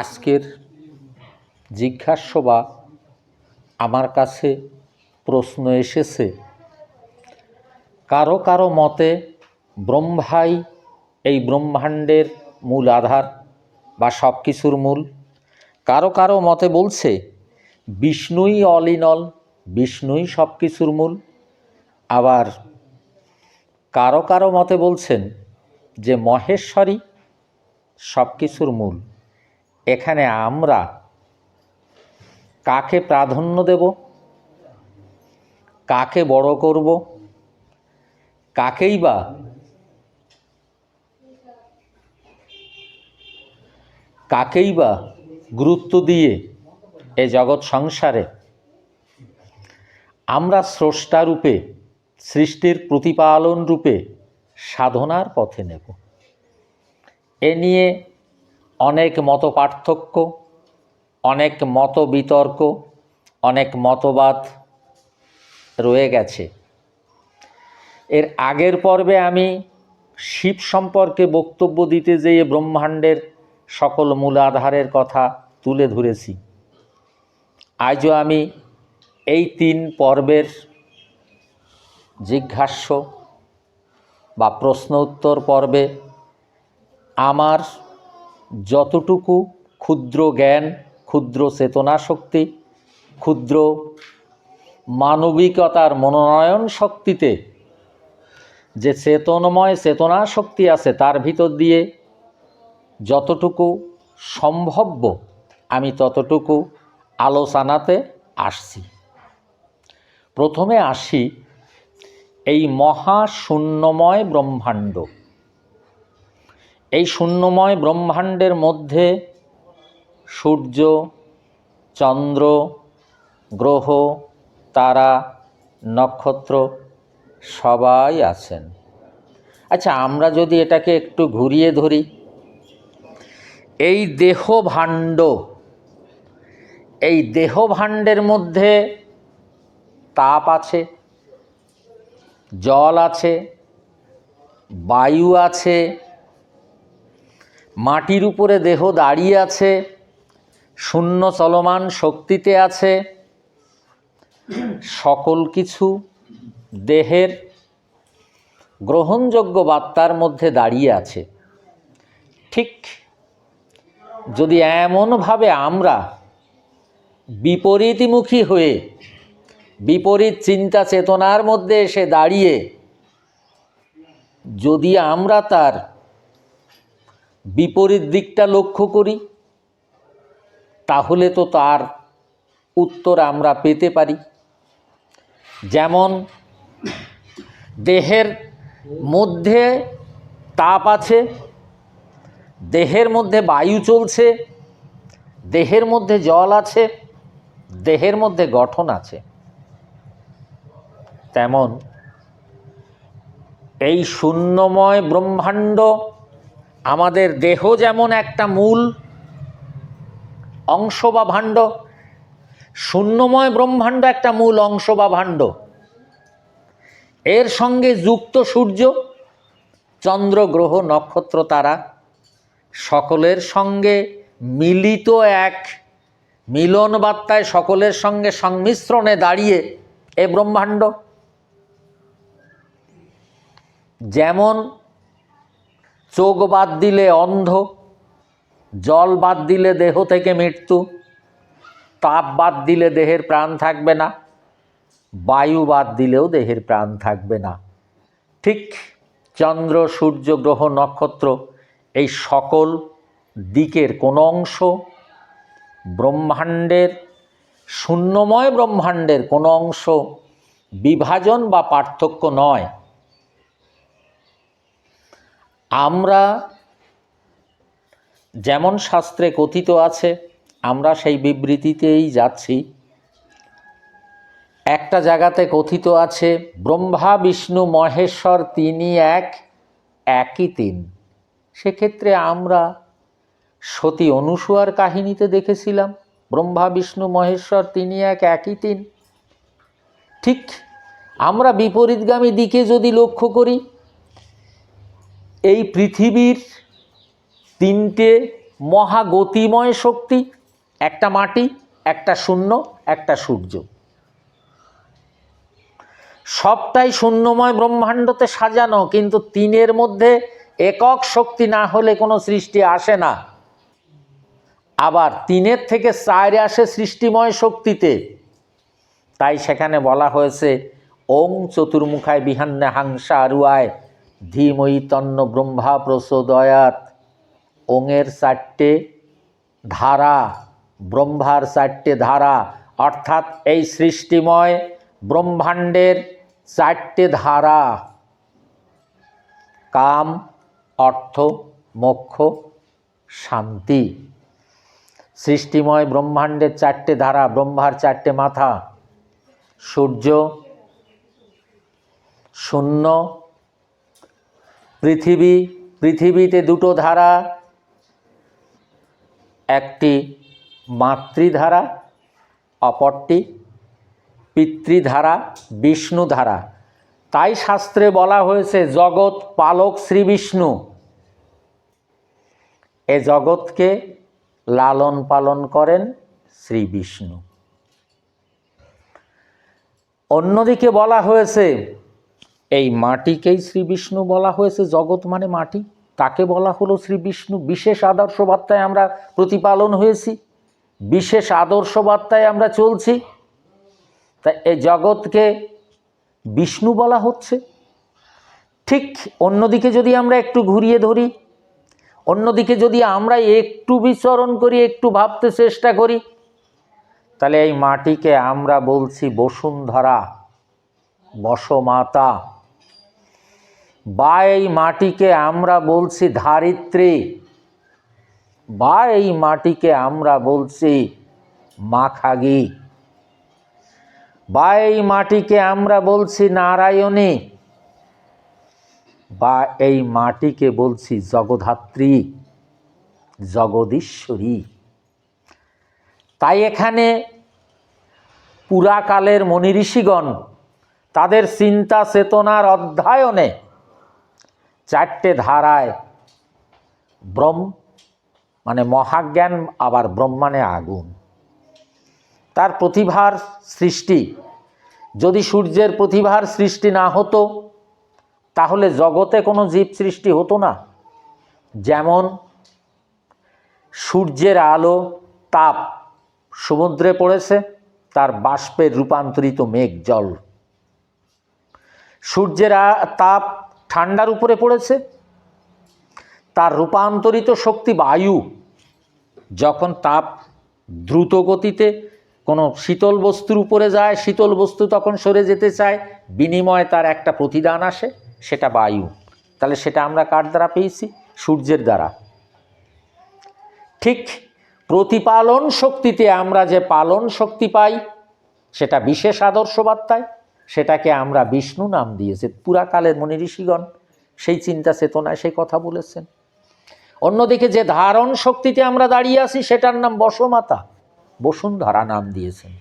আজকের জিজ্ঞাস্য বা আমার কাছে প্রশ্ন এসেছে। কারও কারও মতে ব্রহ্মাই এই ব্রহ্মাণ্ডের মূল আধার বা সব কিছুর মূল? কারও কারও মতে বলছে, বিষ্ণুই অল ইন অল বিষ্ণুই সব কিছুর মূল। আবার কারও কারও মতে বলছেন যে মহেশ্বরী সব কিছুর মূল। এখানে আমরা কাকে প্রাধান্য দেব? কাকে বড় করব? কাকেই বা কাকেই বা গুরুত্ব দিয়ে এ জগৎ সংসারে? আমরা স্রষ্টা রূপে, সৃষ্টির প্রতিপালন রূপে সাধনার পথে নেব। এ নিয়ে অনেক মত পার্থক্য অনেক মত বিতর্ক অনেক মতবাদ রয়ে গেছে। এর আগের পর্বে আমি শিব সম্পর্কে বক্তব্য দিতে যেয়ে ব্রহ্মাণ্ডের সকল মূলাধারের কথা তুলে ধরেছি। আজও আমি এই তিন পর্বের জিজ্ঞাস্য বা প্রশ্ন উত্তর পর্বে আমার যতটুকু ক্ষুদ্র জ্ঞান, ক্ষুদ্র চেতনা শক্তি ক্ষুদ্র মানবিকতার মনোনয়ন শক্তিতে যে চেতনময় চেতনা শক্তি আছে তার ভিতর দিয়ে যতটুকু সম্ভব্য আমি ততটুকু আলোচনাতে আসছি। প্রথমে আসি এই মহাশূন্যময় ব্রহ্মাণ্ড। এই শূন্যময় ব্রহ্মাণ্ডের মধ্যে সূর্য, চন্দ্র, গ্রহ, তারা, নক্ষত্র সবাই আছেন। আচ্ছা আমরা যদি এটাকে একটু ঘুরিয়ে ধরি। এই দেহ ভাণ্ড এই দেহ ভাণ্ডের মধ্যে তাপ আছে, জল আছে, বায়ু আছে মাটির উপরে দেহ দাঁড়িয়ে আছে, শূন্য চলমান শক্তিতে আছে, সকল কিছু দেহের গ্রহণযোগ্য বার্তার মধ্যে দাঁড়িয়ে আছে। ঠিক যদি এমনভাবে আমরা বিপরীতমুখী হয়ে, বিপরীত চিন্তা চেতনার মধ্যে এসে দাঁড়িয়ে, যদি আমরা তার বিপরীত দিকটা লক্ষ্য করি, তাহলে তো তার উত্তর আমরা পেতে পারি। যেমন, দেহের মধ্যে তাপ আছে, দেহের মধ্যে বায়ু চলছে, দেহের মধ্যে জল আছে, দেহের মধ্যে গঠন আছে। তেমন, এই শূন্যময় ব্রহ্মাণ্ড আমাদের দেহ যেমন একটা মূল অংশ বা ভাণ্ড, শূন্যময় ব্রহ্মাণ্ড একটা মূল অংশ বা ভাণ্ড। এর সঙ্গে যুক্ত সূর্য, চন্দ্র, গ্রহ, নক্ষত্র, তারা সকলের সঙ্গে মিলিত এক মিলন বার্তায় সকলের সঙ্গে সংমিশ্রণে দাঁড়িয়ে এ ব্রহ্মাণ্ড। যেমন চোখ বাদ দিলে অন্ধ, জল বাদ দিলে দেহ থেকে মৃত্যু, তাপ বাদ দিলে দেহের প্রাণ থাকবে না, বায়ু বাদ দিলেও দেহের প্রাণ থাকবে না। ঠিক চন্দ্র, সূর্য, গ্রহ, নক্ষত্র এই সকল দিকের কোনো অংশ ব্রহ্মাণ্ডের, শূন্যময় ব্রহ্মাণ্ডের কোনো অংশ বিভাজন বা পার্থক্য নয়। আমরা যেমন শাস্ত্রে কথিত আছে, আমরা সেই বিবৃতিতেই যাচ্ছি। একটা জায়গাতে কথিত আছে, ব্রহ্মা, বিষ্ণু, মহেশ্বর তিনি এক, একই তিন। সেক্ষেত্রে আমরা সতী অনুসুয়ার কাহিনীতে দেখেছিলাম, ব্রহ্মা, বিষ্ণু, মহেশ্বর তিনি এক, একই তিন। ঠিক আমরা বিপরীতগামী দিকে যদি লক্ষ্য করি এই পৃথিবীর তিনটে মহাগতিময় শক্তি, একটা মাটি, একটা শূন্য, একটা সূর্য। সবটাই শূন্যময় ব্রহ্মাণ্ডতে সাজানো, কিন্তু তিনের মধ্যে একক শক্তি না হলে কোনো সৃষ্টি আসে না। আবার তিনের থেকে চারে আসে সৃষ্টিময় শক্তিতে। তাই সেখানে বলা হয়েছে, ওং চতুর্মুখায় বিহান্নে হাংসা আরুয়ায় ধীময়ী তন্ন ব্রহ্মা প্রসোদয়াত ওঙের চারটে ধারা, ব্রহ্মার চারটে ধারা, অর্থাৎ এই সৃষ্টিময় ব্রহ্মাণ্ডের চারটে ধারা। কাম, অর্থ, মোক্ষ, শান্তি। সৃষ্টিময় ব্রহ্মাণ্ডের চারটে ধারা, ব্রহ্মার চারটে মাথা। সূর্য, শূন্য পৃথিবী, পৃথিবীতে দুটো ধারা। একটি মাতৃধারা, অপরটি পিতৃধারা বিষ্ণুধারা তাই শাস্ত্রে বলা হয়েছে, জগৎ পালক শ্রী বিষ্ণু। এ জগৎকে লালন পালন করেন শ্রী বিষ্ণু। অন্যদিকে বলা হয়েছে এই মাটিকেই শ্রী বিষ্ণু বলা হয়েছে, জগৎ মানে মাটি। তাকে বলা হলো শ্রী বিষ্ণু। বিশেষ আদর্শ বার্তায় আমরা প্রতিপালন হয়েছি, বিশেষ আদর্শ বার্তায় আমরা চলছি। তা এই জগৎকে বিষ্ণু বলা হচ্ছে। ঠিক অন্যদিকে যদি আমরা একটু ঘুরিয়ে ধরি, অন্যদিকে যদি আমরা একটু বিচরণ করি, একটু ভাবতে চেষ্টা করি, তাহলে এই মাটিকে আমরা বলছি বসুন্ধরা, বসমাতা। বা এই মাটিকে আমরা বলছি ধারিত্রী। বা এই মাটিকে আমরা বলছি মাখাগি। বা এই মাটিকে আমরা বলছি নারায়ণী। বা এই মাটিকে বলছি জগধাত্রী, জগদীশ্বরী। তাই এখানে পুরাকালের মনি ঋষিগণ তাদের চিন্তা চেতনার অধ্যয়নে চারটে ধারায় ব্রহ্ম মানে মহাজ্ঞান, আবার ব্রহ্মানে আগুন। তার প্রতিভার সৃষ্টি, যদি সূর্যের প্রতিভার সৃষ্টি না হতো, তাহলে জগতে কোনো জীব সৃষ্টি হতো না। যেমন সূর্যের আলো, তাপ সমুদ্রে পড়েছে, তার বাষ্পের রূপান্তরিত মেঘ, জল। সূর্যের তাপ ঠান্ডার উপরে পড়েছে। তার রূপান্তরিত শক্তি বায়ু। যখন তাপ দ্রুত গতিতে কোনো শীতল বস্তুর উপরে যায়, শীতল বস্তু তখন সরে যেতে চায়, বিনিময়ে তার একটা প্রতিদান আসে, সেটা বায়ু। তাহলে সেটা আমরা কার দ্বারা পেয়েছি? সূর্যের দ্বারা। ঠিক প্রতিপালন শক্তিতে আমরা যে পালন শক্তি পাই, সেটা বিশেষ আদর্শ বার্তায় সেটাকে আমরা বিষ্ণু নাম দিয়েছে। পুরাকালের মনি ঋষিগণ সেই চিন্তা চেতনায় সেই কথা বলেছেন। অন্যদিকে যে ধারণ শক্তিতে আমরা দাঁড়িয়ে আছি, সেটার নাম বসমাতা। বসুন্ধরা নাম দিয়েছেন।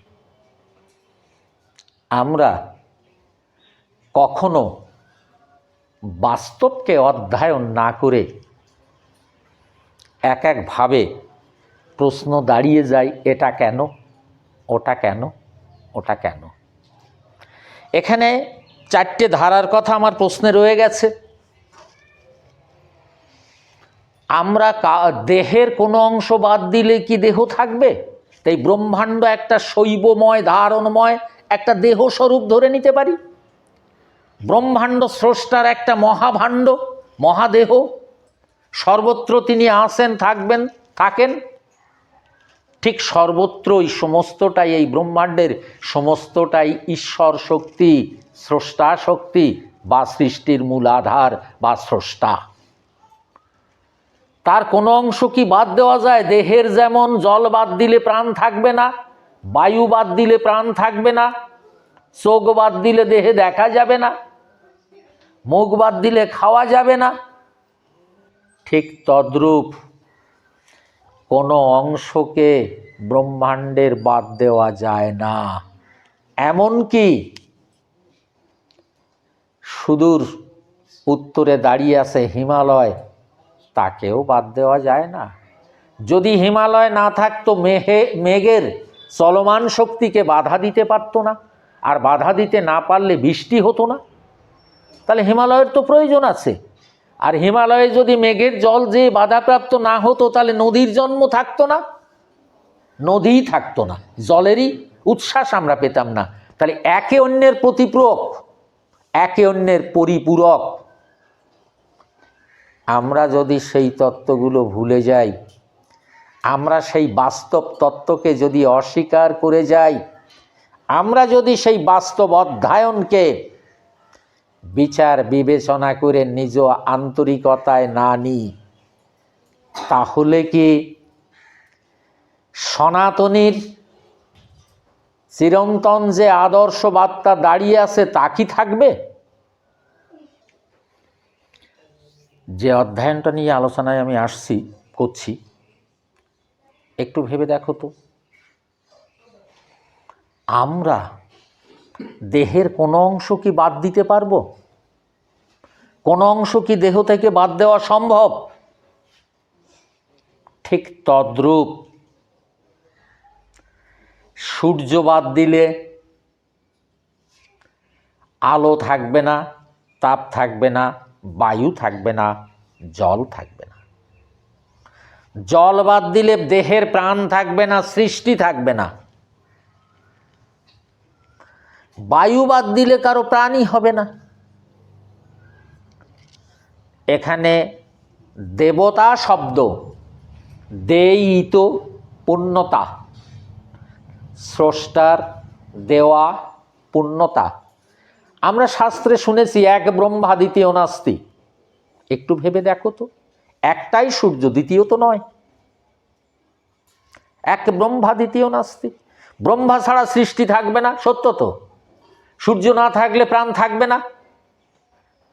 আমরা কখনো বাস্তবকে অধ্যয়ন না করে এক একভাবে প্রশ্ন দাঁড়িয়ে যায় এটা কেন, ওটা কেন ওটা কেন? এখানে চারটে ধারার কথা আমার প্রশ্নে রয়ে গেছে। আমরা দেহের কোনো অংশ বাদ দিলে কি দেহ থাকবে? তাই ব্রহ্মাণ্ড একটা শৈবময়, ধারণময়, একটা দেহ স্বরূপ ধরে নিতে পারি। ব্রহ্মাণ্ড স্রষ্টার একটা মহাভাণ্ড, মহাদেহ। সর্বত্র তিনি আসেন, থাকবেন, থাকেন। ঠিক সর্বত্রই সমস্তটাই, এই ব্রহ্মাণ্ডের সমস্তটাই ঈশ্বর শক্তি, স্রষ্টা শক্তি বা সৃষ্টির মূল আধার বা স্রষ্টা। তার কোনো অংশ কি বাদ দেওয়া যায়? দেহের যেমন জল বাদ দিলে প্রাণ থাকবে না, বায়ু বাদ দিলে প্রাণ থাকবে না, চোখ বাদ দিলে দেহে দেখা যাবে না, মুখ বাদ দিলে খাওয়া যাবে না। ঠিক তদ্রূপ কোনো অংশকে ব্রহ্মাণ্ডের বাদ দেওয়া যায় না। এমনকি সুদূর উত্তরে দাঁড়িয়ে আছে হিমালয়, তাকেও বাদ দেওয়া যায় না। যদি হিমালয় না থাকতো মেঘে মেঘের চলমান শক্তিকে বাধা দিতে পারতো না, আর বাধা দিতে না পারলে বৃষ্টি হতো না। তাহলে হিমালয়ের তো প্রয়োজন আছে। আর হিমালয়ে যদি মেঘের জল যে বাধাপ্রাপ্ত না হতো, তাহলে নদীর জন্ম থাকতো না? নদীই থাকতো না, জলেরই উচ্ছ্বাস আমরা পেতাম না। তাহলে একে অন্যের প্রতিপূরক, একে অন্যের পরিপূরক। আমরা যদি সেই তত্ত্বগুলো ভুলে যাই, আমরা সেই বাস্তব তত্ত্বকে যদি অস্বীকার করে যাই, আমরা যদি সেই বাস্তব অধ্যয়নকে বিচার বিবেচনা করে নিজ আন্তরিকতায় না নিই, তাহলে কি সনাতনীর চিরন্তন যে আদর্শ বার্তা দাঁড়িয়ে আছে তা কি থাকবে? যে অধ্যয়নটা নিয়ে আলোচনায় আমি আসছি, করছি, একটু ভেবে দেখো তো। আমরা দেহের কোনো অংশ কি বাদ দিতে পারব? কোনো অংশ কি দেহ থেকে বাদ দেওয়া সম্ভব? ঠিক তদ্রূপ। সূর্য বাদ দিলে আলো থাকবে না, তাপ থাকবে না, বায়ু থাকবে না, জল থাকবে না। জল বাদ দিলে দেহের প্রাণ থাকবে না, সৃষ্টি থাকবে না। বায়ু বাদ দিলে কারও প্রাণই হবে না। এখানে দেবতা শব্দ, দেয়িত পূর্ণতা স্রষ্টার দেওয়া পূর্ণতা আমরা শাস্ত্রে শুনেছি, এক ব্রহ্মা দ্বিতীয় নাস্তি। একটু ভেবে দেখো তো, একটাই সূর্য, দ্বিতীয় তো নয়। এক ব্রহ্মা দ্বিতীয় নাস্তি। ব্রহ্মা ছাড়া সৃষ্টি থাকবে না, সত্য তো। সূর্য না থাকলে প্রাণ থাকবে না।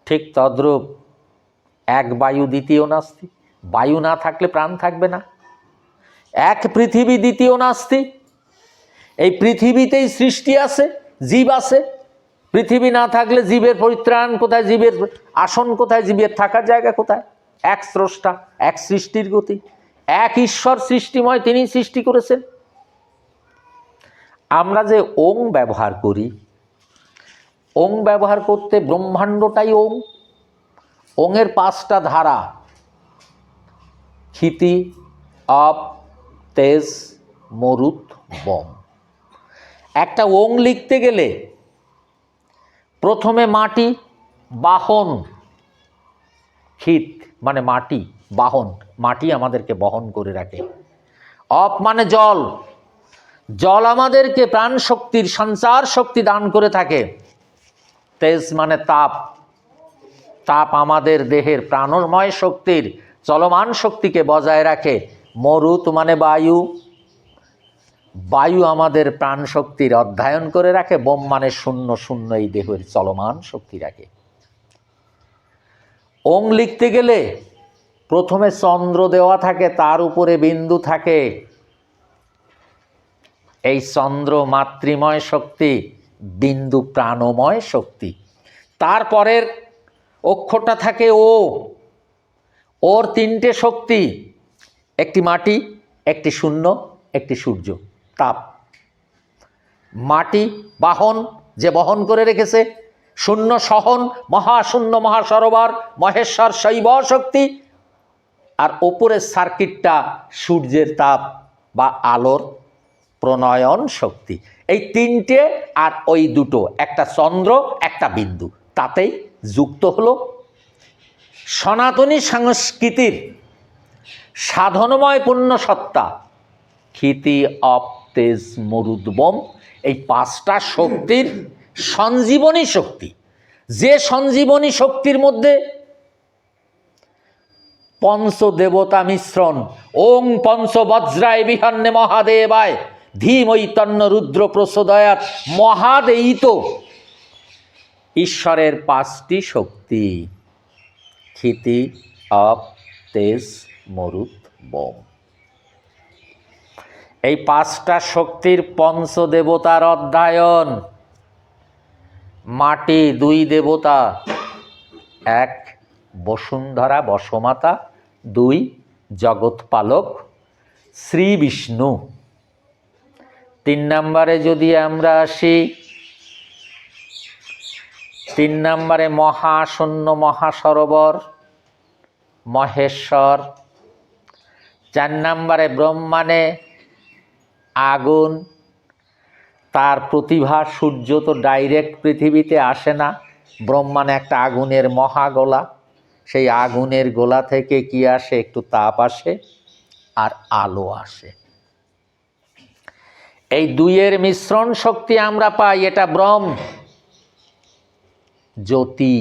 ঠিক তদ্রূপ এক বায়ু দ্বিতীয় নাস্তি, বায়ু না থাকলে প্রাণ থাকবে না। এক পৃথিবী দ্বিতীয় নাস্তি, এই পৃথিবীতেই সৃষ্টি আছে, জীব আছে। পৃথিবী না থাকলে জীবের পরিত্রাণ কোথায়, জীবের আসন কোথায়, জীবের থাকার জায়গা কোথায়? এক স্রষ্টা, এক সৃষ্টির গতি, এক ঈশ্বর সৃষ্টিময় তিনি সৃষ্টি করেছেন। আমরা যে ওং ব্যবহার করি, ওং ব্যবহার করতে ব্রহ্মাণ্ডটাই ওং। ওঙের পাঁচটা ধারা। ক্ষিতি অপ তেজ, মরুত, বম। একটা ওং লিখতে গেলে প্রথমে মাটি, বাহন, ক্ষিত মানে মাটি, বাহন, মাটি আমাদেরকে বহন করে রাখে। অপ মানে জল। জল আমাদেরকে প্রাণ শক্তির সঞ্চার শক্তি দান করে থাকে। তেজ মানে তাপ। তাপ আমাদের দেহের প্রাণময় শক্তির চলমান শক্তিকে বজায় রাখে। মরুত মানে বায়ু। বায়ু আমাদের প্রাণ শক্তির অধ্যয়ন করে রাখে। বোম মানে শূন্য শূন্য এই দেহের চলমান শক্তি রাখে। ওং লিখতে গেলে প্রথমে চন্দ্র দেওয়া থাকে, তার উপরে বিন্দু থাকে। এই চন্দ্র মাতৃময় শক্তি, বিন্দু প্রাণময় শক্তি। তারপরের অক্ষরটা থাকে ও। ওর তিনটে শক্তি, একটি মাটি, একটি শূন্য, একটি সূর্য, তাপ। মাটি বাহন যে বহন করে রেখেছে, শূন্য সহন, মহাশূন্য মহাসরোবর, মহেশ্বর শৈব শক্তি, আর ওপরের সার্কিটটা সূর্যের তাপ বা আলোর প্রণয়ন শক্তি। এই তিনটে আর ওই দুটো, একটা চন্দ্র, একটা বিন্দু, তাতেই যুক্ত হলো। সনাতনী সংস্কৃতির সাধনময় পূর্ণ সত্তা, ক্ষিতি, অপ, তেজ মরুদ্বম এই পাঁচটা শক্তির সঞ্জীবনী শক্তি। যে সঞ্জীবনী শক্তির মধ্যে পঞ্চদেবতা মিশ্রণ, ওং পঞ্চ বজ্রায় বিহান্নে মহাদেবায়, ধীমৈতন্য রুদ্র প্রসোদয়াত মহাদেয়িত ঈশ্বরের পাঁচটি শক্তি। ক্ষিতি অপ তেজ, মরুত, বোম। এই পাঁচটা শক্তির পঞ্চদেবতার অধ্যায়ন। মাটি, দুই দেবতা, এক বসুন্ধরা বসমাতা, দুই জগৎপালক, শ্রী বিষ্ণু। তিন নম্বরে যদি আমরা আসি তিন নম্বরে মহাশূন্য মহাসরোবর, মহেশ্বর। চার নম্বরে ব্রহ্মাণে আগুন, তার প্রতিভা সূর্য তো ডাইরেক্ট পৃথিবীতে আসে না। ব্রহ্মাণে একটা আগুনের মহাগোলা, সেই আগুনের গোলা থেকে কি আসে? একটু তাপ আসে আর আলো আসে। এই দুইয়ের মিশ্রণ শক্তি আমরা পাই, এটা ব্রহ্ম। জ্যোতি।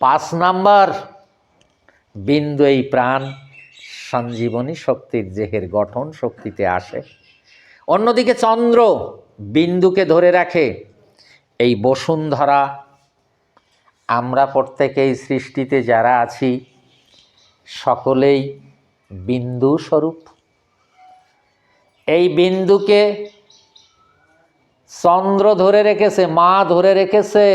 পাঁচ নাম্বার, বিন্দু এই প্রাণ, সঞ্জীবনী শক্তির দেহের গঠন শক্তিতে আসে। অন্যদিকে চন্দ্র বিন্দুকে ধরে রাখে, এই বসুন্ধরা। আমরা প্রত্যেকে এই সৃষ্টিতে যারা আছি, সকলেই বিন্দু স্বরূপ এই বিন্দুকে চন্দ্র ধরে রেখেছে, মা ধরে রেখেছে।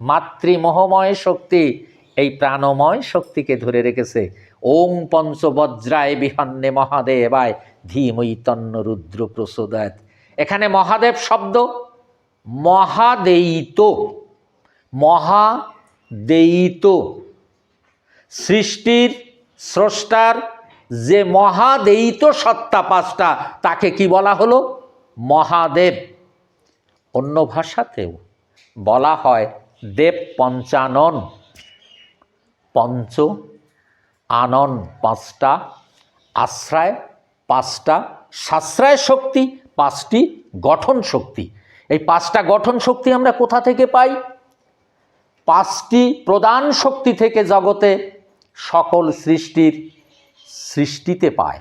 মাতৃমোহময় শক্তি, এই প্রাণময় শক্তিকে ধরে রেখেছে। ওং পঞ্চবজ্রায় বিহন্নে মহাদেবায় ধীময়ী তন্ন রুদ্র প্রসোদাত এখানে মহাদেব শব্দ, মহাদেয়িত মহাদেয়িত। সৃষ্টির স্রষ্টার যে মহাদেয়িত সত্তা পাঁচটা, তাকে কি বলা হলো? মহাদেব। অন্য ভাষাতেও বলা হয় দেব পঞ্চানন। পঞ্চ, আনন পাঁচটা, আশ্রয় পাঁচটা, সাশ্রয় শক্তি পাঁচটি, গঠন শক্তি। এই পাঁচটা গঠন শক্তি আমরা কোথা থেকে পাই? পাঁচটি প্রধান শক্তি থেকে জগতে সকল সৃষ্টির সৃষ্টিতে পায়।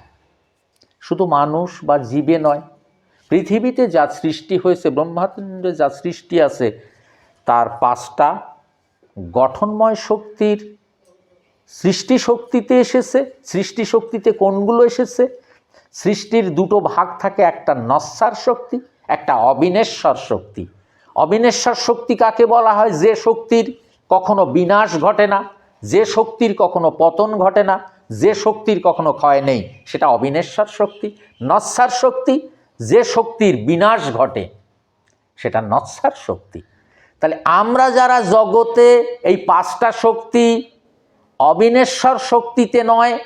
শুধু মানুষ বা জীবে নয় পৃথিবীতে যা সৃষ্টি হয়েছে, ব্রহ্মাণ্ডে যা সৃষ্টি আছে, তার পাঁচটা গঠনময় শক্তির সৃষ্টি শক্তিতে এসেছে। সৃষ্টি শক্তিতে কোনগুলো এসেছে? সৃষ্টির দুটো ভাগ থাকে, একটা নস্যার শক্তি, একটা অবিনেশ্বর শক্তি। অবিনেশ্বর শক্তি কাকে বলা হয়? যে শক্তির কখনো বিনাশ ঘটে না, যে শক্তির কখনো পতন ঘটে না, যে শক্তির কখনো ক্ষয় নেই, সেটা অবিনেশ্বর শক্তি। নস্যার শক্তি যে শক্তির বিনাশ ঘটে, সেটা নস্যার শক্তি। তাহলে আমরা যারা জগতে এই পাঁচটা শক্তি, অবিনেশ্বর শক্তিতে নয়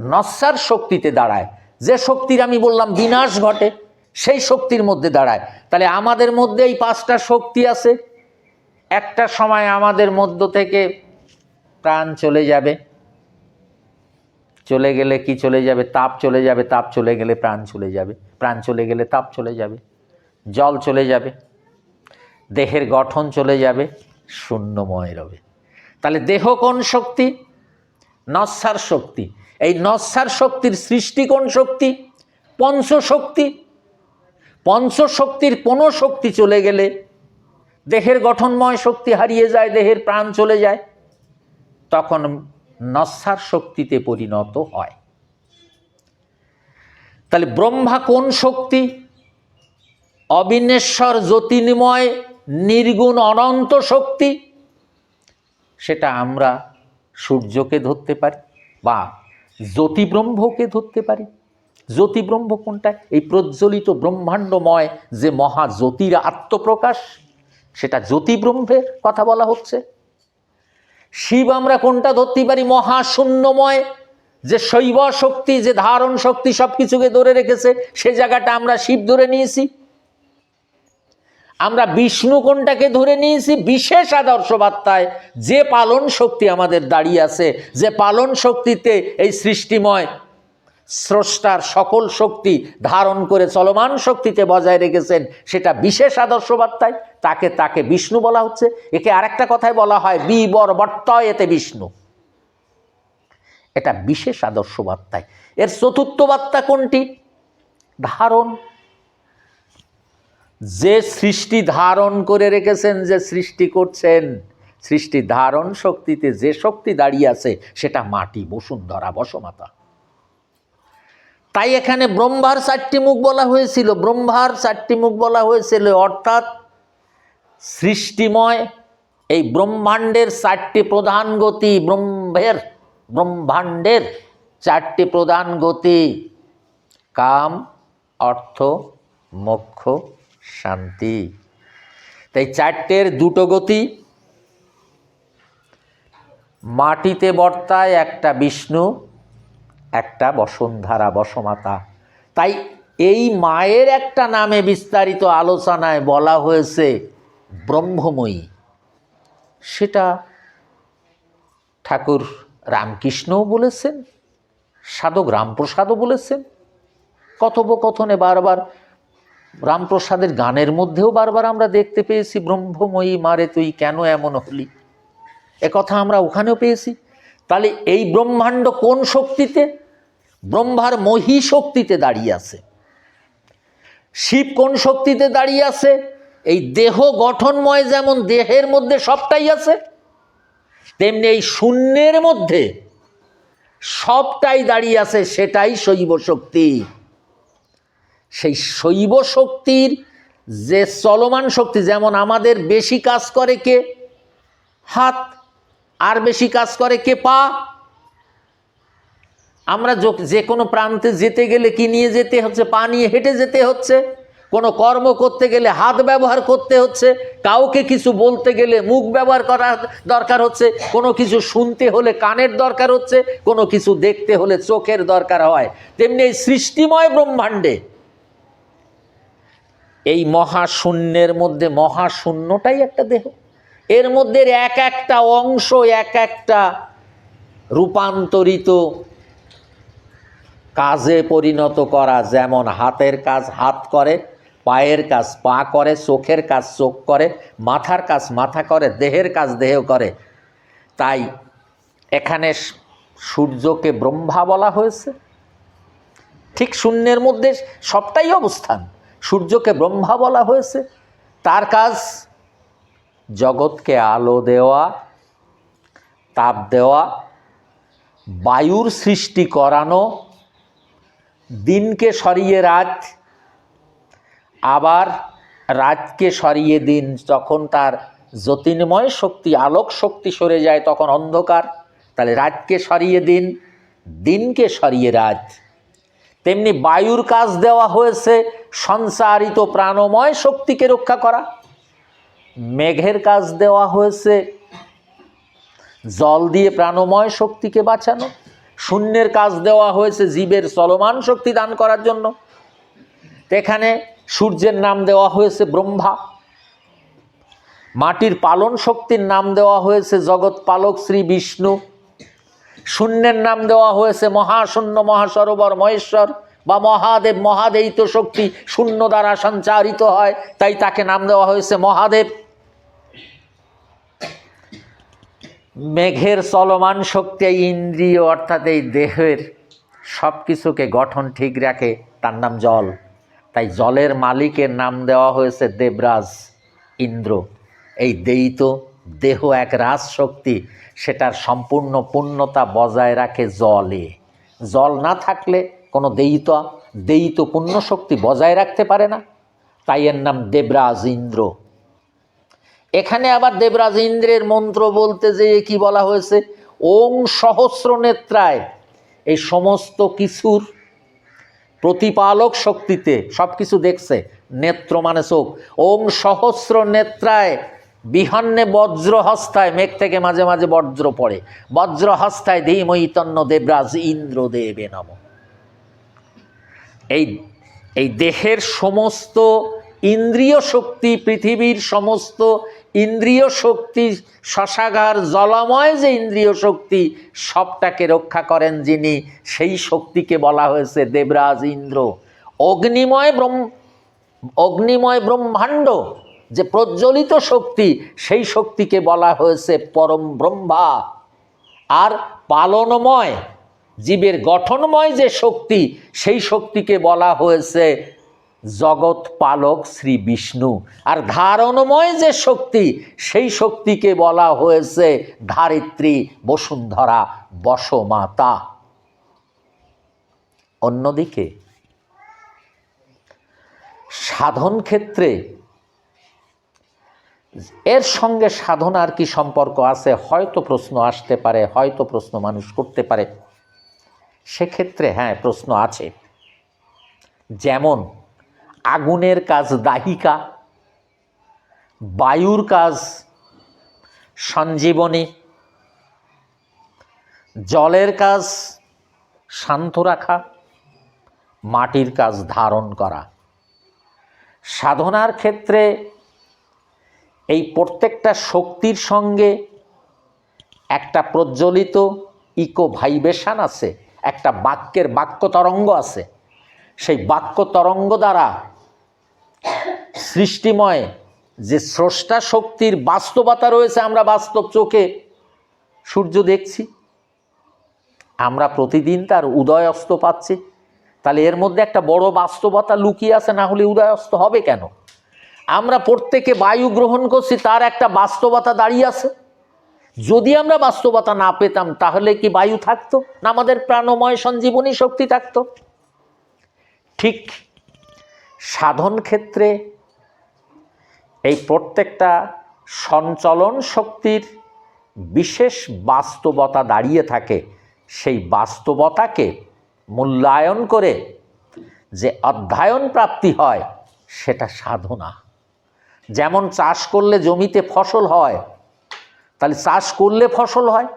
নস্যার শক্তিতে দাঁড়ায়। যে শক্তির আমি বললাম বিনাশ ঘটে, সেই শক্তির মধ্যে দাঁড়ায়। তাহলে আমাদের মধ্যে এই পাঁচটা শক্তি আছে। একটা সময় আমাদের মধ্য থেকে প্রাণ চলে যাবে। চলে গেলে কি চলে যাবে? তাপ চলে যাবে, তাপ চলে গেলে প্রাণ চলে যাবে। প্রাণ চলে গেলে তাপ চলে যাবে। জল চলে যাবে। দেহের গঠন চলে যাবে। শূন্যময় রবে। তাহলে দেহ কোন শক্তি? নস্যার শক্তি। এই নস্যার শক্তির সৃষ্টি কোন শক্তি? পঞ্চশক্তি পঞ্চশক্তির কোনো শক্তি চলে গেলে দেহের গঠনময় শক্তি হারিয়ে যায়, দেহের প্রাণ চলে যায়। তখন নস্যার শক্তিতে পরিণত হয়। তাহলে ব্রহ্মা কোন শক্তি? অবিনেশ্বর জ্যোতির্ময় নির্গুণ অনন্ত শক্তি। সেটা আমরা সূর্যকে ধরতে পারি বা জ্যোতিব্রহ্মকে ধরতে পারি। জ্যোতিব্রহ্ম কোনটা? এই প্রজ্বলিত ব্রহ্মাণ্ডময় যে মহাজ্যোতির আত্মপ্রকাশ, সেটা জ্যোতিব্রহ্মের কথা বলা হচ্ছে। শিব আমরা কোনটা ধরতে পারি? মহাশূন্যময়। যে শৈব শক্তি যে ধারণ শক্তি সব কিছুকে ধরে রেখেছে, সে জায়গাটা আমরা শিব ধরে নিয়েছি। আমরা বিষ্ণু কোনটাকে ধরে নিয়েছি? বিশেষ আদর্শ বার্তায় যে পালন শক্তি আমাদের দাঁড়িয়ে আছে, যে পালন শক্তিতে এই সৃষ্টিময় স্রষ্টার সকল শক্তি ধারণ করে চলমান শক্তিতে বজায় রেখেছেন, সেটা বিশেষ আদর্শ বার্তায় তাকে তাকে বিষ্ণু বলা হচ্ছে। একে আরেকটা কথায় বলা হয় বিবর বর্তয় এতে বিষ্ণু। এটা বিশেষ আদর্শ বার্তায় এর চতুর্থ বার্তা কোনটি? ধারণ। যে সৃষ্টি ধারণ করে রেখেছেন, যে সৃষ্টি করছেন, সৃষ্টি ধারণ শক্তিতে যে শক্তি দাঁড়িয়ে আছে, সেটা মাটি, বসুন্ধরা, বসমাতা। তাই এখানে ব্রহ্মার চারটি মুখ বলা হয়েছিল। ব্রহ্মার চারটি মুখ বলা হয়েছিল অর্থাৎ সৃষ্টিময়। এই ব্রহ্মাণ্ডের চারটি প্রধান গতি ব্রহ্মের, ব্রহ্মাণ্ডের চারটি প্রধান গতি কাম, অর্থ, মোক্ষ, শান্তি। তাই চারটের দুটো গতি মাটিতে বর্তায় একটা বিষ্ণু একটা বসুন্ধরা বসমাতা। তাই এই মায়ের একটা নামে বিস্তারিত আলোচনায় বলা হয়েছে ব্রহ্মময়ী। সেটা ঠাকুর রামকৃষ্ণও বলেছেন, সাধক রামপ্রসাদও বলেছেন। কথোপকথনে বারবার রামপ্রসাদের গানের মধ্যেও বারবার আমরা দেখতে পেয়েছি, ব্রহ্মময়ী, মারে তুই কেন এমন হলি? কথা আমরা ওখানেও পেয়েছি। তাহলে এই ব্রহ্মাণ্ড কোন শক্তিতে? ব্রহ্মার মহি শক্তিতে দাঁড়িয়ে আছে। শিব কোন শক্তিতে দাঁড়িয়ে আছে? এই দেহ গঠনময় যেমন দেহের মধ্যে সবটাই আছে, তেমনি এই শূন্যের মধ্যে সবটাই দাঁড়িয়ে আছে, সেটাই শৈব শক্তি। সেই শৈব শক্তির যে চলমান শক্তি, যেমন আমাদের বেশি কাজ করে কে? হাত। আর বেশি কাজ করে কে পা? আমরা যো- কোনো প্রান্তে যেতে গেলে কি নিয়ে যেতে হচ্ছে? পা নিয়ে হেঁটে যেতে হচ্ছে। কোনো কর্ম করতে গেলে হাত ব্যবহার করতে হচ্ছে। কাউকে কিছু বলতে গেলে মুখ ব্যবহার করা দরকার হচ্ছে। কোনো কিছু শুনতে হলে কানের দরকার হচ্ছে। কোনো কিছু দেখতে হলে চোখের দরকার হয়। তেমনি এই সৃষ্টিময় ব্রহ্মাণ্ডে এই মহাশূন্যের মধ্যে মহাশূন্যটাই একটা দেহ। এর মধ্যে এক একটা অংশ, এক একটা রূপান্তরিত কাজে পরিণত করা, যেমন হাতের কাজ হাত করে, পায়ের কাজ পা করে, চোখের কাজ চোখ করে, মাথার কাজ মাথা করে, দেহের কাজ দেহ করে। তাই এখানে সূর্যকে ব্রহ্মা বলা হয়েছে। ঠিক শূন্যের মধ্যে সবটাই অবস্থান। সূর্যকে ব্রহ্মা বলা হয়েছে। তার কাজ জগৎকে আলো দেওয়া, তাপ দেওয়া, বায়ুর সৃষ্টি করানো, দিনকে সরিয়ে রাত, আবার রাতকে সরিয়ে দিন। যখন তার জ্যোতির্ময় শক্তি, আলোক শক্তি সরে যায়, তখন অন্ধকার। তাহলে রাতকে সরিয়ে দিন, দিনকে সরিয়ে রাত। তেমনি বায়ুর কাজ দেওয়া হয়েছে সঞ্চারিত প্রাণময় শক্তিকে রক্ষা করা। মেঘের কাজ দেওয়া হয়েছে। জল দিয়ে প্রাণময় শক্তিকে বাঁচানো। শূন্যের কাজ দেওয়া হয়েছে জীবের চলমান শক্তি দান করার জন্য। এখানে সূর্যের নাম দেওয়া হয়েছে ব্রহ্মা। মাটির পালন শক্তির নাম দেওয়া হয়েছে জগৎ পালক শ্রী বিষ্ণু। শূন্যের নাম দেওয়া হয়েছে মহাশূন্য, মহাসরোবর, মহেশ্বর বা মহাদেব মহাদেইত শক্তি শূন্য দ্বারা সঞ্চারিত হয়, তাই তাকে নাম দেওয়া হয়েছে মহাদেব। মেঘের চলমান শক্তি ইন্দ্রিয়, অর্থাৎ এই দেহের সব কিছুকে গঠন ঠিক রাখে, তার নাম জল। তাই জলের মালিকের নাম দেওয়া হয়েছে দেবরাজ ইন্দ্র। এই দেইত দেহ এক রাজ শক্তি সেটার সম্পূর্ণ পূর্ণতা বজায় রাখে জলে। জল না থাকলে কোনো দেইত দেইত পূর্ণ শক্তি বজায় রাখতে পারে না। তাই এর নাম দেবরাজ ইন্দ্র। এখানে আবার দেবরাজ ইন্দ্রের মন্ত্র বলতে যে কি বলা হয়েছে? ওং সহস্র নেত্রায়, এই সমস্ত কিছুর প্রতিপালক শক্তিতে, সব কিছু দেখছে, নেত্র মানে চোখ। ওং সহস্র নেত্রায়, বিহান্নে বজ্র হস্তায় মেঘ থেকে মাঝে মাঝে বজ্র পড়ে। বজ্র হস্তায় ধীমৈতন্য দেবরাজ ইন্দ্র দেবে নম। এই এই দেহের সমস্ত ইন্দ্রিয় শক্তি, পৃথিবীর সমস্ত ইন্দ্রিয় শক্তি শশাগার জলময় যে ইন্দ্রিয় শক্তি, সবটাকে রক্ষা করেন যিনি, সেই শক্তিকে বলা হয়েছে দেবরাজ ইন্দ্র। অগ্নিময় ব্রহ্ম, অগ্নিময় ব্রহ্মাণ্ড যে প্রজ্বলিত শক্তি, সেই শক্তিকে বলা হয়েছে পরম ব্রহ্মা। আর পালনময়, জীবের গঠনময় যে শক্তি, সেই শক্তিকে বলা হয়েছে জগৎ পালক শ্রী বিষ্ণু। আর ধারণময় যে শক্তি, সেই শক্তিকে বলা হয়েছে ধারিত্রী বসুন্ধরা বসমাতা। অন্যদিকে, সাধন ক্ষেত্রে এর সঙ্গে সাধনার কি সম্পর্ক আছে, হয়তো প্রশ্ন আসতে পারে, হয়তো প্রশ্ন মানুষ করতে পারে। সেক্ষেত্রে হ্যাঁ প্রশ্ন আছে। যেমন আগুনের কাজ দাহিকা, বায়ুর কাজ সঞ্জীবনী, জলের কাজ শান্ত রাখা, মাটির কাজ ধারণ করা। সাধনার ক্ষেত্রে এই প্রত্যেকটা শক্তির সঙ্গে একটা প্রজ্বলিত ইকো ভাইব্রেশন আছে, একটা বাক্যের বাক্য তরঙ্গ আছে। সেই বাক্য তরঙ্গ দ্বারা সৃষ্টিময় যে স্রষ্টা শক্তির বাস্তবতা রয়েছে, আমরা বাস্তব চোখে সূর্য দেখছি, আমরা প্রতিদিন তার উদয় অস্ত পাচ্ছি। তাহলে এর মধ্যে একটা বড় বাস্তবতা লুকিয়ে আছে, না হলে উদয় অস্ত হবে কেন? আমরা প্রত্যেকে বায়ু গ্রহণ করছি, তার একটা বাস্তবতা দাঁড়িয়ে আছে। যদি আমরা বাস্তবতা না পেতাম, তাহলে কি বায়ু থাকতো? না আমাদের প্রাণময় সঞ্জীবনী শক্তি থাকতো? ঠিক সাধন ক্ষেত্রে এই প্রত্যেকটা সঞ্চলন শক্তির বিশেষ বাস্তবতা দাঁড়িয়ে থাকে। সেই বাস্তবতাকে মূল্যায়ন করে যে অধ্যয়ন প্রাপ্তি হয়, সেটা সাধনা। যেমন চাষ করলে জমিতে ফসল হয়, তাহলে চাষ করলে ফসল হয়,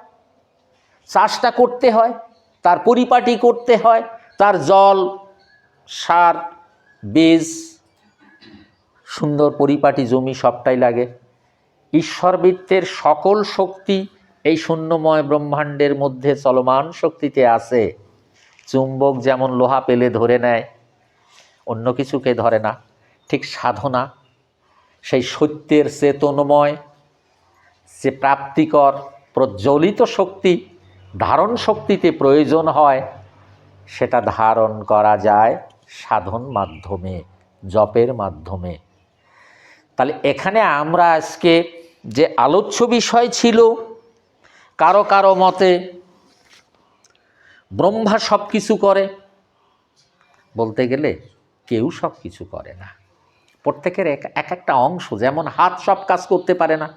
চাষটা করতে হয়, তার পরিপাটি করতে হয়, তার জল সার, বীজ, সুন্দর পরিপাটি জমি সবটাই লাগে। ঈশ্বরবৃত্তের সকল শক্তি এই শূন্যময় ব্রহ্মাণ্ডের মধ্যে চলমান শক্তিতে আছে। চুম্বক যেমন লোহা পেলে ধরে নেয়, অন্য কিছুকে ধরে না, ঠিক সাধনা। সেই সত্যের চেতনময়, যে প্রাপ্তিকর, প্রজ্বলিত শক্তি ধারণ শক্তিতে প্রয়োজন হয়, সেটা ধারণ করা যায়। সাধন মাধ্যমে, জপের মাধ্যমে। তাহলে এখানে আমরা আজকে যে আলোচ্য বিষয় ছিল, কারও কারও মতে ব্রহ্মা সব কিছু করে, বলতে গেলে কেউ সব কিছু করে না। প্রত্যেকের এক এক একটা অংশ, যেমন হাত সব কাজ করতে পারে না,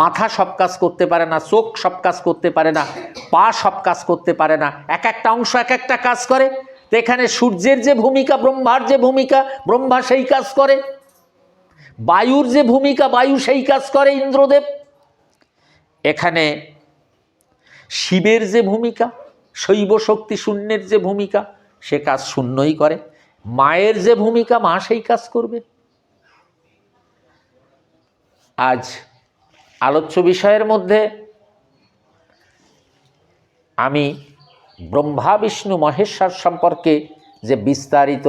মাথা সব কাজ করতে পারে না, চোখ সব কাজ করতে পারে না, পা সব কাজ করতে পারে না, এক একটা অংশ এক একটা কাজ করে তো এখানে সূর্যের যে ভূমিকা, ব্রহ্মার যে ভূমিকা, ব্রহ্মা সেই কাজ করে। বায়ুর যে ভূমিকা, বায়ু সেই কাজ করে ইন্দ্রদেব। এখানে শিবের যে ভূমিকা, শৈব শক্তি শূন্যের যে ভূমিকা, সে কাজ শূন্যই করে। মায়ের যে ভূমিকা, মা সেই কাজ করবে। আজ আলোচ্য বিষয়ের মধ্যে আমি ব্রহ্মা, বিষ্ণু, মহেশ্বর সম্পর্কে যে বিস্তারিত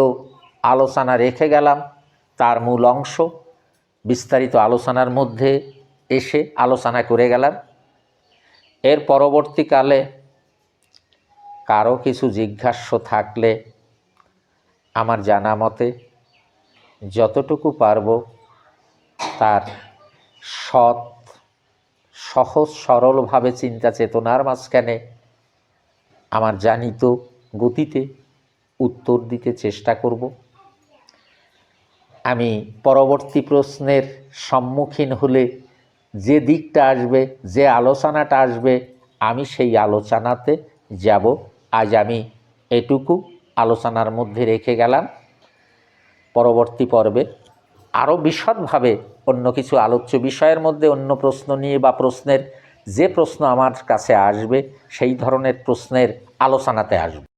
আলোচনা রেখে গেলাম, তার মূল অংশ বিস্তারিত আলোচনার মধ্যে এসে আলোচনা করে গেলাম। এর পরবর্তীকালে কারও কিছু জিজ্ঞাস্য থাকলে আমার জানা মতে যতটুকু পারব তার সৎ, সহজ, সরলভাবে চিন্তা চেতনার মাঝখানে আমার জানিত গতিতে উত্তর দিতে চেষ্টা করব। আমি পরবর্তী প্রশ্নের সম্মুখীন হলে যে দিকটা আসবে, যে আলোচনাটা আসবে, আমি সেই আলোচনাতে যাব। আজ আমি এটুকু আলোচনার মধ্যে রেখে গেলাম। পরবর্তী পর্বে আরও বিশদভাবে অন্য কিছু আলোচ্য বিষয়ের মধ্যে অন্য প্রশ্ন নিয়ে বা প্রশ্নের যে প্রশ্ন আমার কাছে আসবে সেই ধরনের প্রশ্নের আলোচনাতে আসবে।